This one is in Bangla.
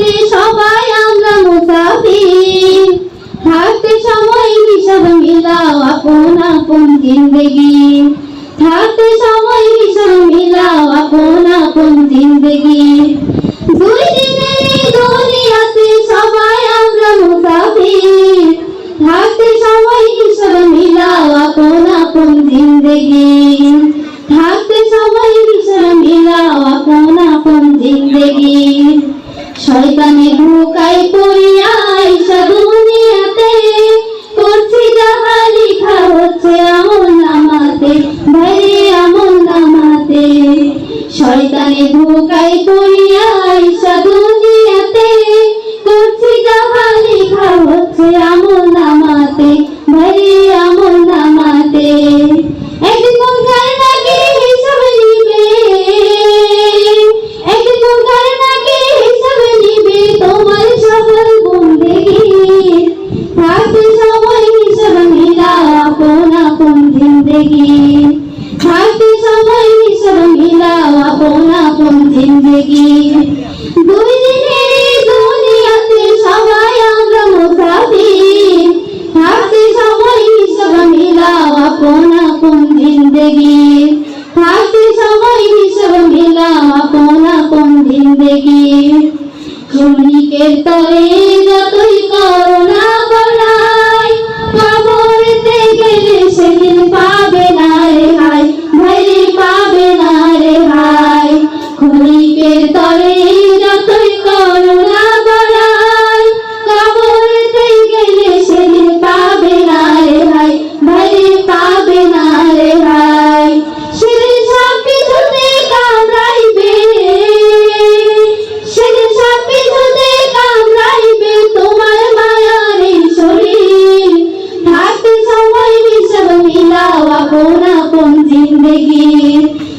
পথে সবাই আমরা মুসাফির। থাকতে সময় হিসাব মিলাও, আপন আপন জিন্দগি। থাকতে সময় হিসাব মিলাও, আপন আপন জিন্দগি। দুই দিনের এই দুনিয়াতে সবাই আমরা মুসাফির। থাকতে সময় হিসাব মিলাও, আপন আপন জিন্দগি। থাকতে সময় হিসাব মিলাও, আপন আপন জিন্দগি। শয়তানে ঢুকাই পড়িয়া আইসা দুনিয়াতে। করছি যাহা লিখা হচ্ছে আমল নামাতে ভাইরে আমল নামাতে। শয়তানে ঢুকাই পড়িয়া জিন্দেগি সময় হিসাব মিলাও আপন আপন জিন্দেগি। দুই দিনের দুনিয়াতে সবাই আমরা মুসাফির। থাকতে সময় হিসাব মিলাও আপন আপন জিন্দেগি। থাকতে সময় হিসাব মিলাও আপন আপন জিন্দেগি। ক্ষণিকের তরে জিন্দগি